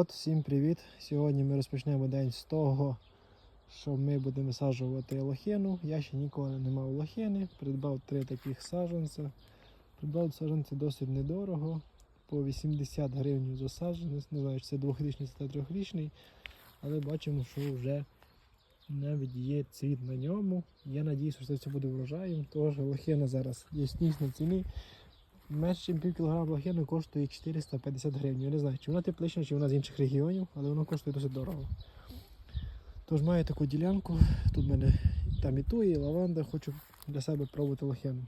От, всім привіт! Сьогодні ми розпочнемо день з того, що ми будемо висаджувати лохину. Я ще ніколи не мав лохини. Придбав три таких саджанця. Придбав саджанці досить недорого. По 80 гривень за саджанець. Не знаю, чи це двохрічний, чи трьохрічний. Але бачимо, що вже навіть є цвіт на ньому. Я надіюся, що це все буде врожаєм, що лохина зараз є на ціні. Менше пів кілограма лохини коштує 450 гривень. Я не знаю, чи вона теплична, чи вона з інших регіонів, але воно коштує досить дорого. Тож маю таку ділянку. Тут в мене там і туї, і лаванда, хочу для себе пробувати лохину.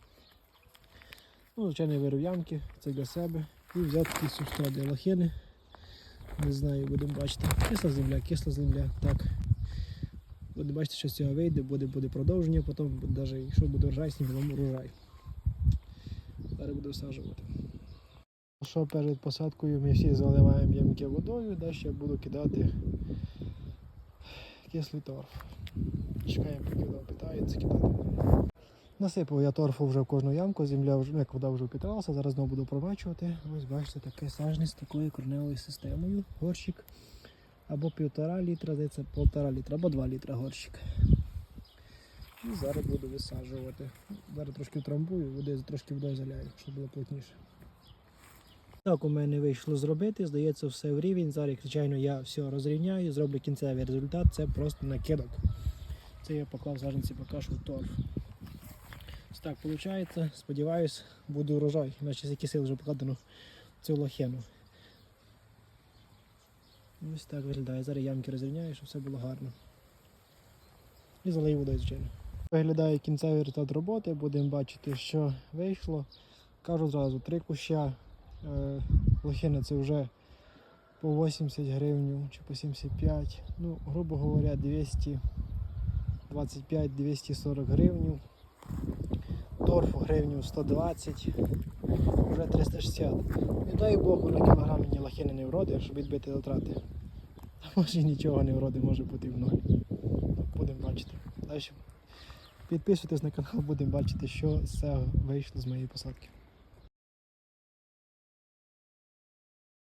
Ну, звичайно, я вирив ямки, це для себе. І взяв такий субстрат для лохини. Не знаю, будемо бачити. Кисла земля, кисла земля. Так. Будемо бачити, що з цього вийде, буде, буде продовження, потім навіть якщо буде врожай, снімемо урожай. Зараз буду всаджувати. Що перед посадкою ми всі заливаємо ямки водою, далі я буду кидати кислий торф. Чекаємо, поки вода питається кидати. Насипав я торфу вже в кожну ямку, земля вже, як вода вже впіталася, зараз знову буду промачувати. Ось бачите, такий сажний з такою корневою системою. Горщик або півтора літра, здається, полтора літра, або два літра горщик. І зараз буду висаджувати. Зараз трошки втрамбую, води трошки водою заляю, щоб було плотніше. Так у мене вийшло зробити, здається, все в рівень. Зараз, звичайно, я все розрівняю, зроблю кінцевий результат, це просто накидок. Це я поклав саженці поки що в торф. Так виходить. Сподіваюсь, буде урожай, іначе які сили вже покладено в цю лохину. Ось так виглядає. Зараз ямки розрівняю, щоб все було гарно. І залию водою, звичайно. Виглядає кінцевий результат роботи, будемо бачити, що вийшло. Кажу зразу, три куща е, лохини це вже по 80 гривень чи по 75. Ну, грубо говоря, 225-240 гривень. Торфу гривню 120, вже 360. Не дай Бог на кілограм мені лохини не вроди, щоб відбити затрати. А може нічого не вроди, може бути в ноль. Будемо бачити. Далі Підписуйтесь на канал, будемо бачити, що з вийшло з моєї посадки.